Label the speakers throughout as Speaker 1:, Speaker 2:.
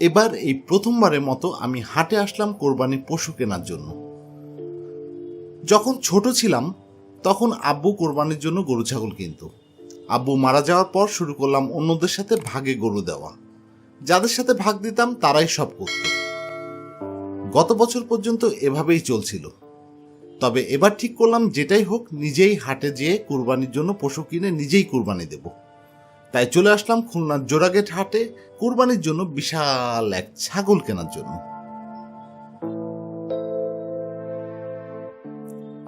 Speaker 1: এবার এই প্রথমবারের মতো আমি হাটে আসলাম কোরবানি পশু কেনার জন্য। যখন ছোট ছিলাম, তখন আব্বু কোরবানির জন্য গরু ছাগল কিনতো। আব্বু মারা যাওয়ার পর শুরু করলাম অন্যদের সাথে ভাগে গরু দেওয়া। যাদের সাথে ভাগ দিতাম, তারাই সব করত। গত বছর পর্যন্ত এভাবেই চলছিল। তবে এবার ঠিক করলাম, যেটাই হোক, নিজেই হাটে যেয়ে কোরবানির জন্য পশু কিনে নিজেই কোরবানি দেব। তাই চলে আসলাম খুলনার জোড়াগেট হাটে, কুরবানির জন্য বিশাল এক ছাগল কেনার জন্য।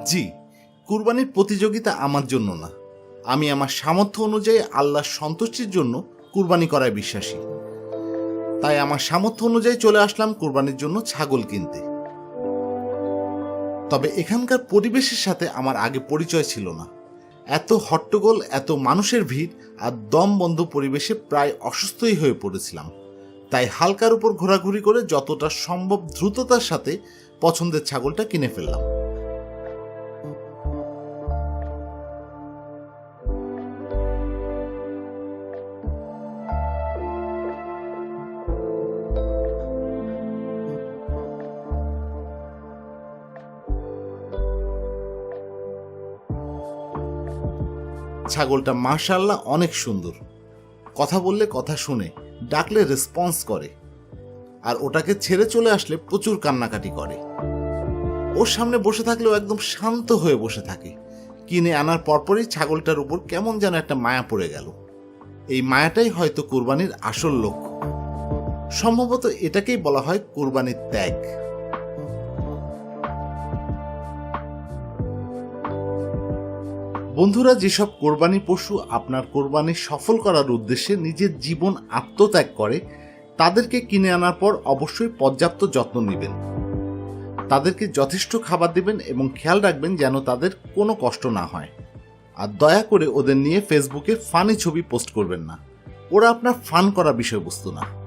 Speaker 1: জি, কুরবানির প্রতিযোগিতা আমার জন্য না। আমি আমার সামর্থ্য অনুযায়ী আল্লাহর সন্তুষ্টির জন্য কুরবানি করায় বিশ্বাসী। তাই আমার সামর্থ্য অনুযায়ী চলে আসলাম কুরবানির জন্য ছাগল কিনতে। তবে এখানকার পরিবেশের সাথে আমার আগে পরিচয় ছিল না। এত হট্টগোল, এত মানুষের ভিড় আর দম বন্ধ পরিবেশে প্রায় অসুস্থই হয়ে পড়েছিলাম। তাই হালকার উপর ঘোরাঘুরি করে যতটা সম্ভব দ্রুততার সাথে পছন্দের ছাগলটা কিনে ফেললাম। ছাগলটা মার্শাল্লাহ অনেক সুন্দর। কথা বললে কথা শুনে, ডাকলে রেসপন্স করে। আর ওটাকে ছেড়ে চলে আসলে প্রচুর কান্নাকাটি করে। ওর সামনে বসে থাকলেও একদম শান্ত হয়ে বসে থাকে। কিনে আনার পরপরই ছাগলটার উপর কেমন যেন একটা মায়া পড়ে গেল। এই মায়াটাই হয়তো কোরবানির আসল লক্ষ্য। সম্ভবত এটাকেই বলা হয় কোরবানির ত্যাগ। বন্ধুরা, যেসব কোরবানি পশু আপনার কোরবানি সফল করার উদ্দেশ্যে নিজের জীবন আত্মত্যাগ করে, তাদেরকে কিনে আনার পর অবশ্যই পর্যাপ্ত যত্ন নেবেন। তাদেরকে যথেষ্ট খাবার দেবেন এবং খেয়াল রাখবেন যেন তাদের কোনো কষ্ট না হয়। আর দয়া করে ওদের নিয়ে ফেসবুকে ফানি ছবি পোস্ট করবেন না। ওরা আপনার ফান করা বিষয়বস্তু না।